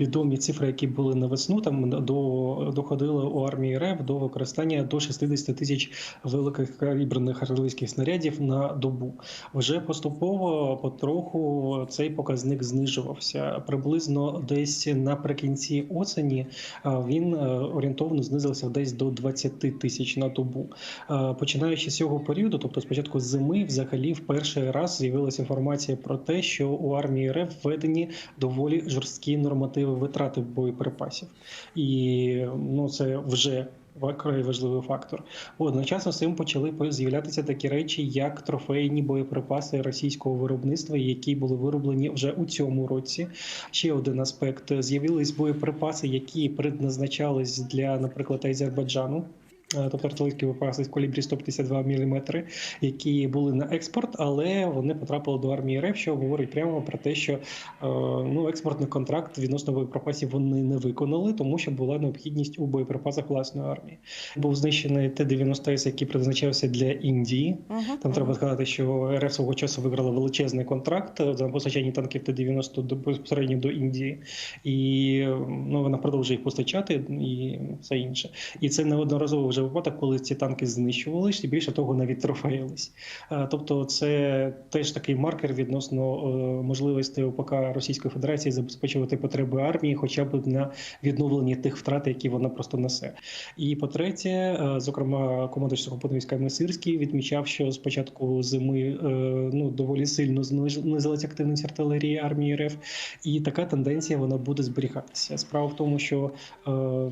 Відомі цифри, які були на весну, там до доходили у армії РФ до використання до 60 тисяч великих каліберних артилерійських снарядів на добу. Вже поступово потроху цей показник знижувався. Приблизно десь наприкінці осені він е, орієнтовно знизився десь до 20 тисяч на добу. Е, Починаючи з цього періоду, тобто спочатку зими, взагалі в перший раз з'явилася інформація про те, що у армії РФ введені доволі жорсткі нормативи витрати боєприпасів, і ну це вже вкрай важливий фактор. Одночасно з цим почали з'являтися такі речі, як трофейні боєприпаси російського виробництва, які були вироблені вже у цьому році. Ще один аспект: з'явились боєприпаси, які предназначались для, наприклад, Азербайджану. Е, Тобто артилерійські боєприпаси з калібрі 152 мм, які були на експорт, але вони потрапили до армії РФ, що говорить прямо про те, що е, ну експортний контракт відносно боєприпасів вони не виконали, тому що була необхідність у боєприпасах власної армії. Був знищений Т-90С, який призначався для Індії. Мгм, Там треба сказати, що РФ свого часу виграла величезний контракт за постачання танків Т-90 до безпосередньо до Індії, і ну вона продовжує їх постачати і все інше. І це неодноразово вже випадок, коли ці танки знищувались, і більше того, навіть трофеїлись. Е, Тобто, це теж такий маркер відносно е, можливостей ОПК Російської Федерації забезпечувати потреби армії, хоча б на відновленні тих втрат, які вона просто несе. І по-третє, е, зокрема, командуючий сухопутними військами Сирський відмічав, що з початку зими ну доволі сильно знизилась активність артилерії армії РФ, і така тенденція вона буде зберігатися. Справа в тому, що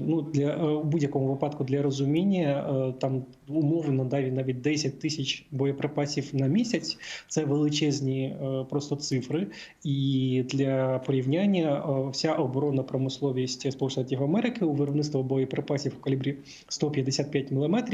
ну для у будь-якому випадку для розуміння е, там умовно навіть навіть 10 тисяч боєприпасів на місяць це величезні е, просто цифри. І для порівняння е, вся оборонна промисловість Сполучених Америки у виробництво боєприпасів у калібрі 155 мм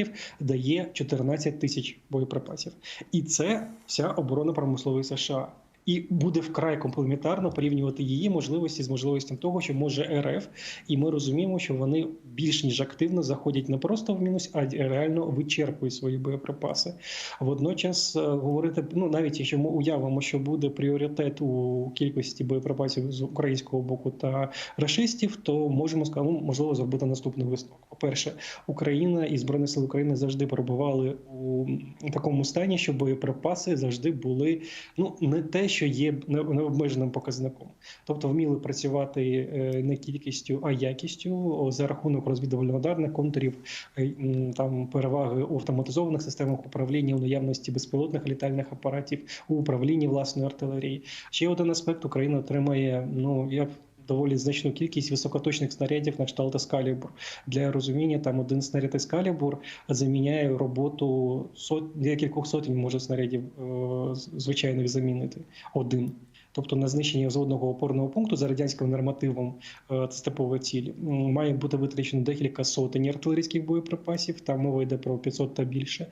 дає 14 тисяч боєприпасів. І це вся оборонна промисловість США. І буде вкрай комплементарно порівнювати її можливості з можливостям того, що може РФ, і ми розуміємо, що вони більш ніж активно заходять не просто в мінус, а реально вичерпують свої боєприпаси. Водночас е, говорити, ну навіть якщо ми уявимо, що буде пріоритет у кількості боєприпасів з українського боку та рашистів, то можемо сказати, ну, можливо зробити наступний висновок. По-перше, Україна і збройні сили України завжди перебували у такому стані, що боєприпаси завжди були ну не те, що є необмеженим показником, тобто вміли працювати е, не кількістю, а якістю за рахунок розвідувально-ударних контурів, е, там переваги у автоматизованих системах управління, у наявності безпілотних літальних апаратів, у управлінні власної артилерії. Ще один аспект Україна отримає. Ну я доволі значну кількість високоточних снарядів на кшталт Ескалібур. Для розуміння, там один снаряд Ескалібур заміняє роботу сот... декількох сотень може снарядів е, звичайних замінити один. Тобто на знищення взводного опорного пункту за радянським нормативом е, це степова ціль має бути витрачено декілька сотень артилерійських боєприпасів. Там мова йде про 500 та більше.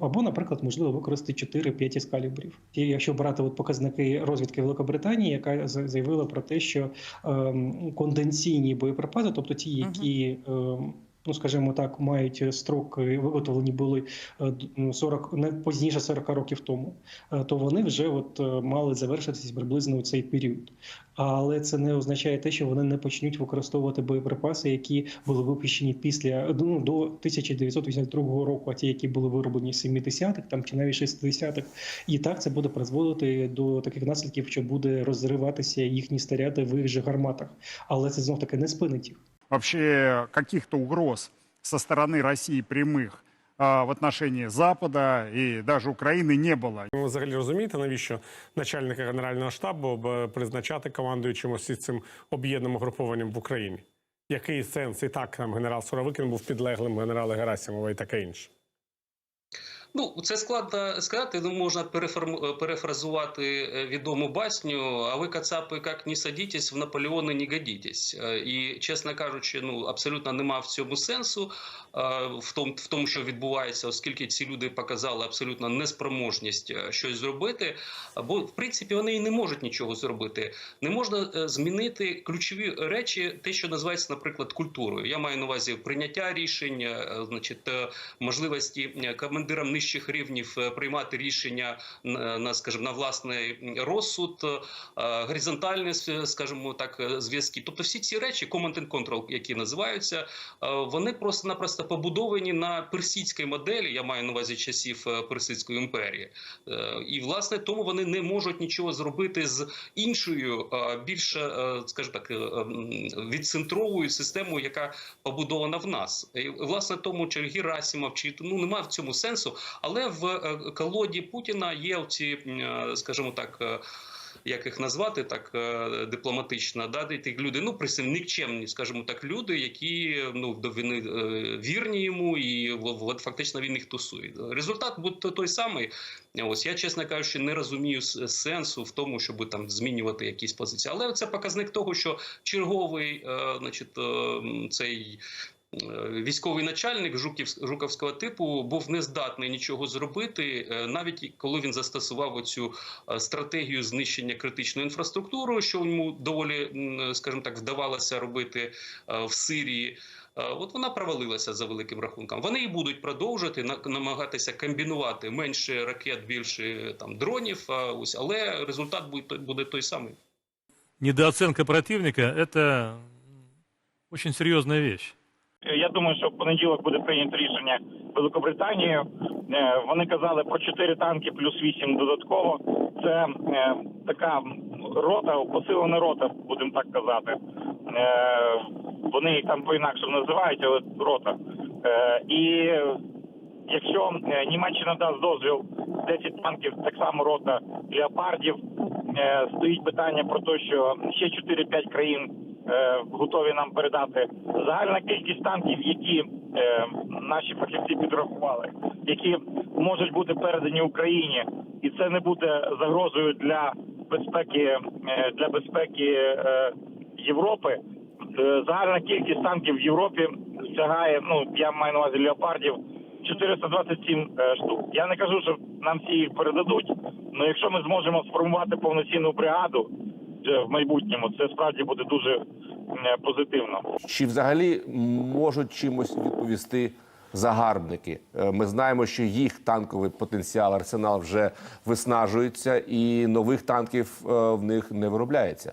Або, наприклад, можливо використати 4-5 ескалібрів. І якщо брати от показники розвідки Великобританії, яка за- заявила про те, що ем, конденсійні боєприпаси, тобто ті, які ем, Ну, скажімо так, мають строки виготовлені були е, ну, 40, не пізніше 40 років тому, е, то вони вже от е, мали завершитися приблизно у цей період. Але це не означає те, що вони не почнуть використовувати боєприпаси, які були випущені після ну, до 1982 року, а ті, які були вироблені в 70-х там чи навіть 60-х. І так це буде призводити до таких наслідків, що буде розриватися їхні снаряди в їх же гарматах. Але це знов таки не спинить їх вообще каких-то угроз со стороны России прямых а, в отношении Запада и даже Украины не было. Ви взагалі розумієте, навіщо начальника генерального штабу б, призначати командуючим ось цим об'єднаним угрупованням в Україні? Який сенс? І так там генерал Суровикин був підлеглим генерала Герасимова і таке інше. Ну, це складно сказати. Ну, можна переформу- перефразувати е, відому басню. А ви, кацапи, як не садитесь, в Наполеони не годитесь. Е, І, чесно кажучи, ну абсолютно нема в цьому сенсу е, в тому, в тому, що відбувається, оскільки ці люди показали абсолютно неспроможність е, щось зробити. Бо в принципі вони і не можуть нічого зробити. Не можна е, змінити ключові речі, те, що називається, наприклад, культурою. Я маю на увазі прийняття рішень, е, значить, е, можливості е, командирам не найнижчих рівнів е, приймати рішення на, на скажімо, на власний розсуд, е, горизонтальні, скажімо так, е, зв'язки. Тобто всі ці речі, command and control, які називаються, е, вони просто-напросто побудовані на персидській моделі. Я маю на увазі часів е, Персидської імперії, Е, і власне тому вони не можуть нічого зробити з іншою, е, більш, е, скажімо так, е, відцентровою системою, яка побудована в нас. І, власне, тому чи Герасимов, чи ну немає в цьому сенсу. Але в е, колоді Путіна є ці, е, скажімо так. е, Як їх назвати так дипломатично, да, ті люди, ну нікчемні, скажімо так, люди, які ну до вірні йому, і фактично він їх тусує. Результат буде той самий. Ось я, чесно кажучи, не розумію сенсу в тому, щоб там змінювати якісь позиції. Але це показник того, що черговий, значить, цей. Е, Військовий начальник Жуків, жуковського типу був не здатний нічого зробити, е, навіть коли він застосував оцю е, стратегію знищення критичної інфраструктури, що йому доволі, скажімо так, вдавалося робити в Сирії. От вона провалилася за великим рахунком. Вони і будуть продовжувати на- намагатися комбінувати менше ракет, більше там дронів. Ось але результат буде буде той самий. недооценка противника – это очень серьезная вещь. Я думаю, що в понеділок буде прийнято рішення Великобританією. Е, Вони казали про 4 танки плюс 8 додатково. Це е, така рота, посилена рота, будемо так казати. Е, Вони їх там по-інакшому називають, але рота. І якщо Німеччина дасть дозвіл 10 танків, так само рота леопардів, стоїть питання про те, що ще 4-5 країн готові нам передати загальна кількість танків, які е, наші фахівці підрахували, які можуть бути передані Україні, і це не буде загрозою для безпеки е, для безпеки е, Європи. Е, Загальна кількість танків в Європі сягає, ну я маю на увазі леопардів 427 е, штук. Я не кажу, що нам всі їх передадуть. але якщо ми зможемо сформувати повноцінну бригаду е, в майбутньому, це справді буде дуже е, позитивно. Чи взагалі можуть чимось відповісти загарбники? Е, Ми знаємо, що їх танковий потенціал, арсенал вже виснажується, і нових танків е, в них не виробляється.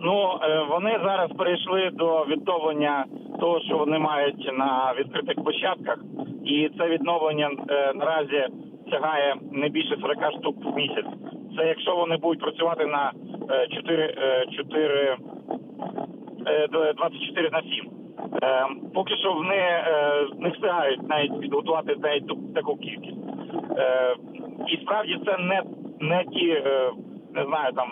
Ну е, вони зараз перейшли до відновлення того, що вони мають на відкритих площадках, і це відновлення е, наразі сягає не більше 40 штук в місяць. Це якщо вони будуть працювати на е, 4, е, 4 е, 24 на 7. Е, Поки що вони е, не встигають навіть підготувати навіть таку кількість. Е, І справді це не, не ті, не знаю, там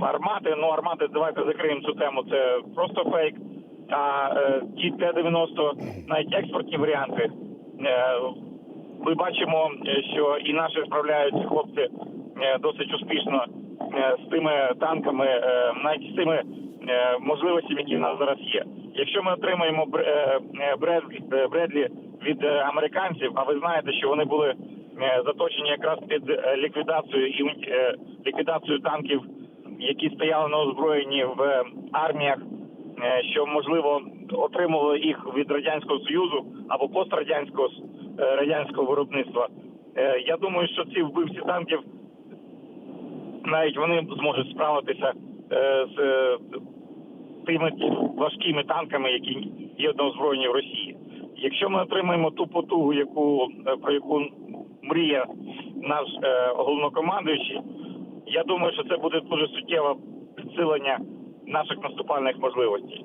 армати. Ну армати, давайте закриємо цю тему. Це просто фейк. А ті Т-90, навіть експортні варіанти. Ми бачимо, що і наші справляються хлопці досить успішно з тими танками, е, навіть з тими е, можливостями, які в нас зараз є. Якщо ми отримаємо Бр- е, е, Бредлі, е, від е, американців, а ви знаєте, що вони були е, заточені якраз під е, ліквідацію і е, ліквідацію танків, які стояли на озброєнні в е, арміях е, що можливо отримували їх від радянського союзу або пострадянського е, радянського виробництва. Е, Я думаю, що ці вбивці танків навіть вони зможуть справитися е, з е, тими важкими танками, які є одноозброєні в Росії. Якщо ми отримаємо ту потугу, яку е, про яку мріє наш головнокомандуючий, я думаю, що це буде дуже суттєве підсилення наших наступальних можливостей.